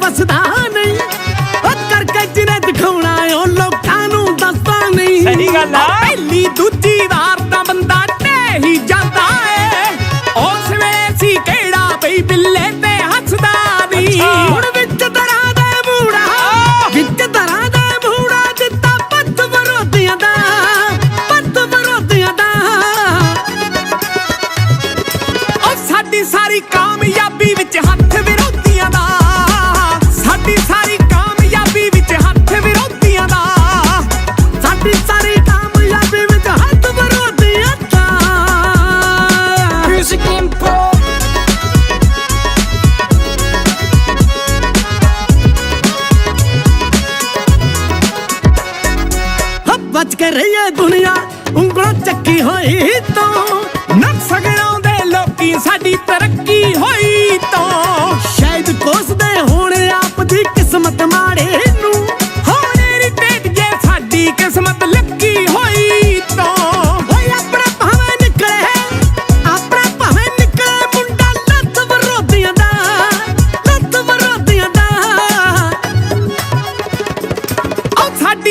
ਦੱਸਦਾ ਨਹੀਂ। ਉਹ ਕਰਕੇ ਜਿਹਨੇ ਦਿਖਾਉਣਾ ਉਹ ਲੋਕਾਂ ਨੂੰ ਦੱਸਦਾ ਨਹੀਂ। ਸਹੀ ਗੱਲ ਆ। ਪਹਿਲੀ ਦੂਜੀ ਵਾਰ ਤਾਂ ਬੰਦਾ ਟੇ ਹੀ ਜਾਂਦਾ ਏ। ਉਸ ਵੇਲੇ ਸੀ ਕਿਹੜਾ ਬਈ ਬਿੱਲੇ ਤੇ ਹੱਸਦਾ ਨਹੀਂ ਅੱਛਾ। ਹੁਣ ਵਿੱਚ ਦਰਾਂ ਦਾ ਮੂੜਾ ਵਿੱਚ ਦਰਾਂ ਦਾ ਮੂੜਾ ਦਿੱਤਾ ਪੱਤ ਵਿਰੋਧੀਆਂ ਦਾ ਪੱਤ ਵਿਰੋਧੀਆਂ ਦਾ। ਉਹ ਸਾਡੀ ਸਾਰੀ ਕਾਮਯਾਬੀ ਵਿੱਚ ਹੱਥ ਹ ਬਚ ਕੇ ਰਹੀਏ ਦੁਨੀਆ ਉਂਗਲਾਂ ਚੱਕੀ ਹੋਈ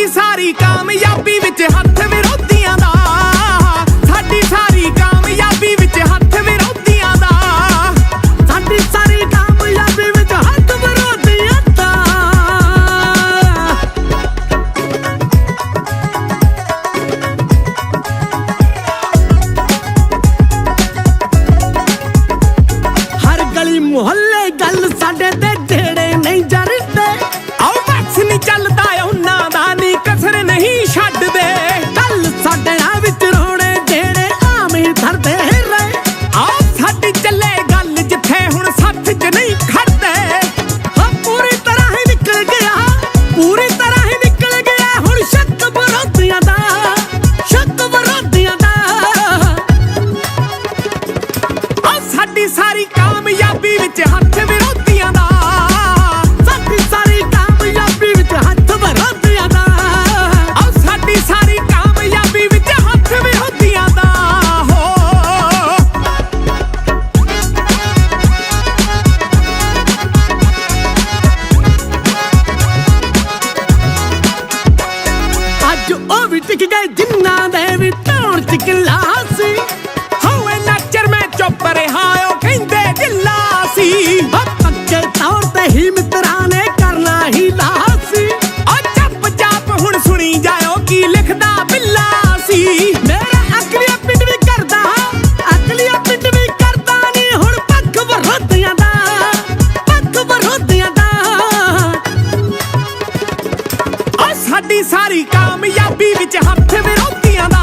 ਸਾਡੀ ਸਾਰੀ ਕਾਮਯਾਬੀ ਵਿੱਚ ਹੱਥ ਵਿਰੋਧੀਆਂ ਦਾ। ਸਾਡੀ ਸਾਰੀ ਕਾਮਯਾਬੀ ਵਿੱਚ ਹੱਥ ਵਿਰੋਧੀਆਂ ਦਾ। ਸਾਡੀ ਸਾਰੀ ਕਾਮਯਾਬੀ ਵਿੱਚ ਹੱਥ ਵਿਰੋਧੀਆਂ ਦਾ। ਹਰ ਗਲੀ ਮੁਹੱਲੇ ਗੱਲ ਸਾਡੇ ਤੇ ਸਾਰੀ ਕਾਮਯਾਬੀ ਵਿੱਚ ਹੱਥ ਵਿਰੋਧੀਆਂ ਦਾ। ਸਾਡੀ ਸਾਰੀ ਕਾਮਯਾਬੀ ਵਿੱਚ ਹੱਥ ਵਿਰੋਧੀਆਂ ਦਾ। ਆ ਸਾਡੀ ਸਾਰੀ ਕਾਮਯਾਬੀ ਵਿੱਚ ਹੱਥ ਵਿਰੋਧੀਆਂ ਦਾ। ਹੋ। ਅੱਜ ਉਹ ਵੀ ਟਿਕ ਗਏ ਜਿੰਨਾ ਸੁਣੀ ਜਾਇਓ ਕੀ ਲਿਖਦਾ ਬਿੱਲਾ ਸੀ। ਮੇਰਾ ਅਕਲੀਆ ਪਿੰਡ ਵੀ ਕਰਦਾ, ਅਕਲੀਆ ਪਿੰਡ ਵੀ ਕਰਦਾ ਨਹੀਂ ਹੁਣ ਪੱਖ ਵਿਰੋਧੀਆਂ ਦਾ, ਪੱਖ ਵਿਰੋਧੀਆਂ ਦਾ। ਆ ਸਾਡੀ ਸਾਰੀ ਕਾਮਯਾਬੀ ਵਿੱਚ ਹੱਥ ਵਿਰੋਧੀਆਂ ਦਾ।